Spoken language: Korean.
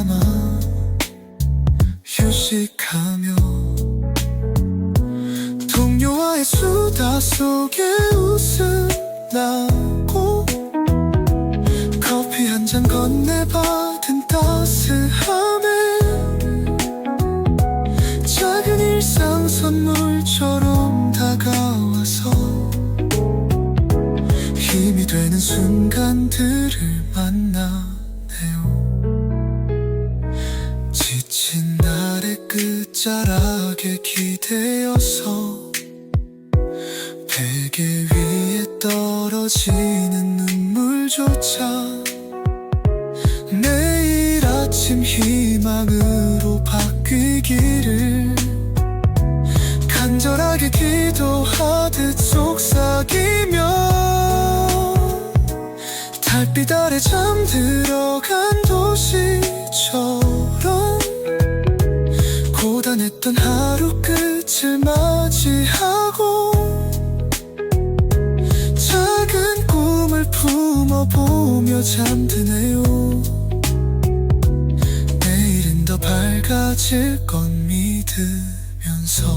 잠깐만 휴식하며 동료와의 수다 속에 웃으라고 커피 한 잔 건네받은 따스함에 작은 일상 선물처럼 다가와서 힘이 되는 순간들을 만나 끝자락에 기대어서 베개 위에 떨어지는 눈물조차 내일 아침 희망으로 바뀌기를 간절하게 기도하듯 속삭이며 달빛 아래 잠들어간 고단했던 하루 끝을 맞이하고 작은 꿈을 품어보며 잠드네요. 내일은 더 밝아질 건 믿으면서